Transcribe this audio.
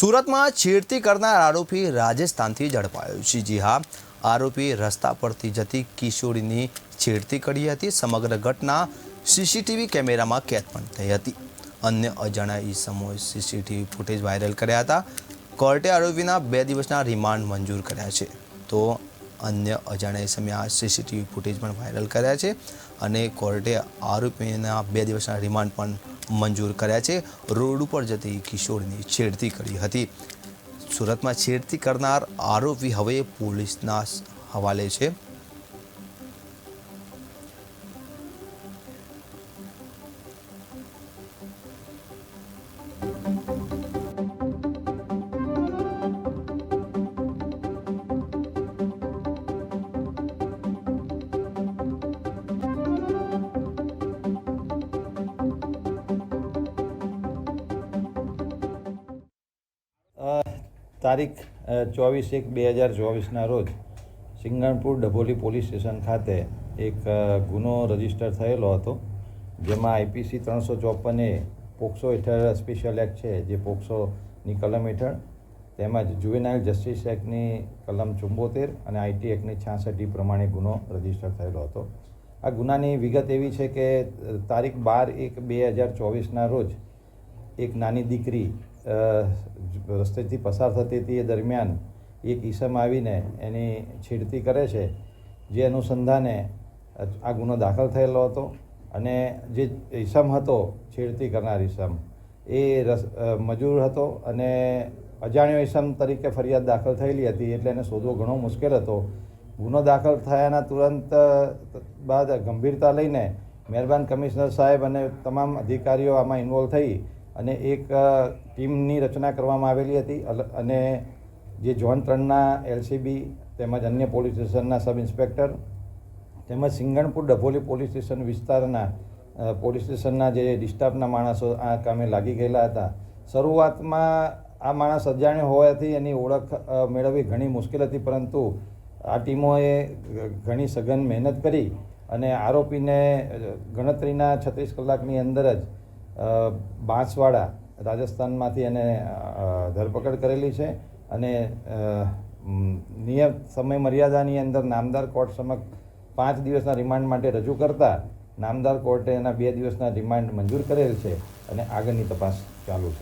સુરતમાં છેડતી કરનાર આરોપી રાજસ્થાનથી ઝડપાયો છે. જી હા, આરોપી રસ્તા પરથી જતી કિશોરીની છેડતી કરી હતી. સમગ્ર ઘટના સીસીટીવી કેમેરામાં કેદ પણ થઈ હતી. અન્ય અજાણ્યા ઈસમોએ સીસીટીવી ફૂટેજ વાયરલ કર્યા હતા. કોર્ટે આરોપીના બે દિવસના રિમાન્ડ મંજૂર કર્યા છે. તો અન્ય અજાણ્યા ઈસમે આ સીસીટીવી ફૂટેજ પણ વાયરલ કર્યા છે અને કોર્ટે આરોપીના બે દિવસના રિમાન્ડ પણ મંજૂર કર્યા છે. રોડ ઉપર જતી કિશોરની છેડતી કરી હતી. સુરતમાં છેડતી કરનાર આરોપી હવે પોલીસના હવાલે છે. તારીખ ચોવીસ એક બે હજાર ચોવીસના રોજ સિંગણપુર ડભોલી પોલીસ સ્ટેશન ખાતે એક ગુનો રજિસ્ટર થયેલો હતો, જેમાં આઈપીસી ત્રણસો ચોપન પોક્સો હેઠળ સ્પેશિયલ એક્ટ છે, જે પોક્સોની કલમ હેઠળ, તેમજ જુવેનાઇલ જસ્ટિસ એક્ટની કલમ ચુંબોતેર અને આઈટી એક્ટની છાસઠ પ્રમાણે ગુનો રજિસ્ટર થયેલો હતો. આ ગુનાની વિગત એવી છે કે તારીખ બાર એક બે હજાર ચોવીસના રોજ એક નાની દીકરી રસ્તેથી પસાર થતી હતી એ દરમિયાન એક ઈસમ આવીને એની છેડતી કરે છે, જે અનુસંધાને આ ગુનો દાખલ થયેલો હતો અને જે ઈસમ હતો, છેડતી કરનાર ઈસમ, એ રસ મજૂર હતો અને અજાણ્યો ઈસમ તરીકે ફરિયાદ દાખલ થયેલી હતી એટલે એને શોધવો ઘણો મુશ્કેલ હતો. ગુનો દાખલ થયાના તુરંત, બાદ ગંભીરતા લઈને મહેરબાન કમિશનર સાહેબ અને તમામ અધિકારીઓ આમાં ઇન્વોલ્વ થઈ અને એક ટીમની રચના કરવામાં આવેલી હતી. અને જે ઝોન ત્રણના એલસીબી તેમજ અન્ય પોલીસ સ્ટેશનના સબ ઇન્સ્પેક્ટર તેમજ સિંગણપુર ડભોલી પોલીસ સ્ટેશન વિસ્તારના પોલીસ સ્ટેશનના જે ડિસ્ટાફના માણસો આ કામે લાગી ગયેલા હતા. શરૂઆતમાં આ માણસ અજાણ્યો હોવાથી એની ઓળખ મેળવવી ઘણી મુશ્કેલ હતી, પરંતુ આ ટીમોએ ઘણી સઘન મહેનત કરી અને આરોપીને ગણતરીના છત્રીસ કલાકની અંદર જ બાંસવાડા રાજસ્થાનમાંથી એને ધરપકડ કરેલી છે અને નિયત સમય મર્યાદાની અંદર નામદાર કોર્ટ સમક્ષ પાંચ દિવસના રિમાન્ડ માટે રજૂ કરતા નામદાર કોર્ટે એના બે દિવસના રિમાન્ડ મંજૂર કરેલ છે અને આગળની તપાસ ચાલુ છે.